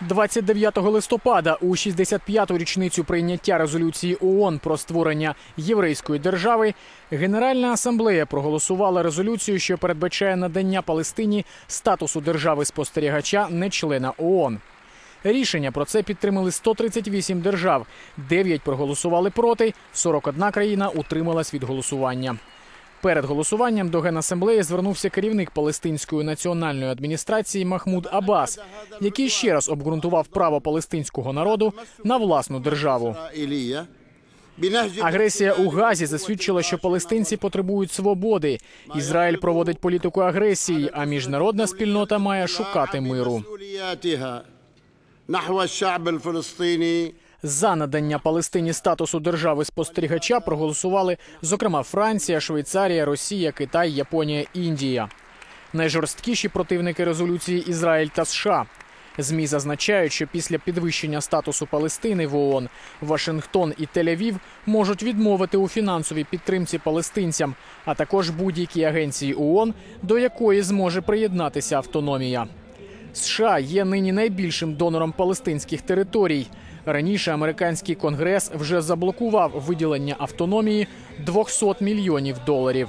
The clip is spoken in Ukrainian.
29 листопада у 65-ту річницю прийняття резолюції ООН про створення єврейської держави Генеральна асамблея проголосувала резолюцію, що передбачає надання Палестині статусу держави спостерігача не члена ООН. Рішення про це підтримали 138 держав, 9 проголосували проти, 41 країна утрималась від голосування. Перед голосуванням до генасамблеї звернувся керівник палестинської національної адміністрації Махмуд Аббас, який ще раз обґрунтував право палестинського народу на власну державу. Агресія у Газі засвідчила, що палестинці потребують свободи. Ізраїль проводить політику агресії, а міжнародна спільнота має шукати миру. За надання Палестині статусу держави спостерігача проголосували зокрема Франція, Швейцарія, Росія, Китай, Японія, Індія. Найжорсткіші противники резолюції Ізраїль та США. Змі зазначають, що після підвищення статусу Палестини в ООН Вашингтон і Тель-Авів можуть відмовити у фінансовій підтримці палестинцям, а також будь-якій агенції ООН, до якої зможе приєднатися автономія. США є нині найбільшим донором палестинських територій. Раніше американський конгрес вже заблокував виділення автономії 200 мільйонів доларів.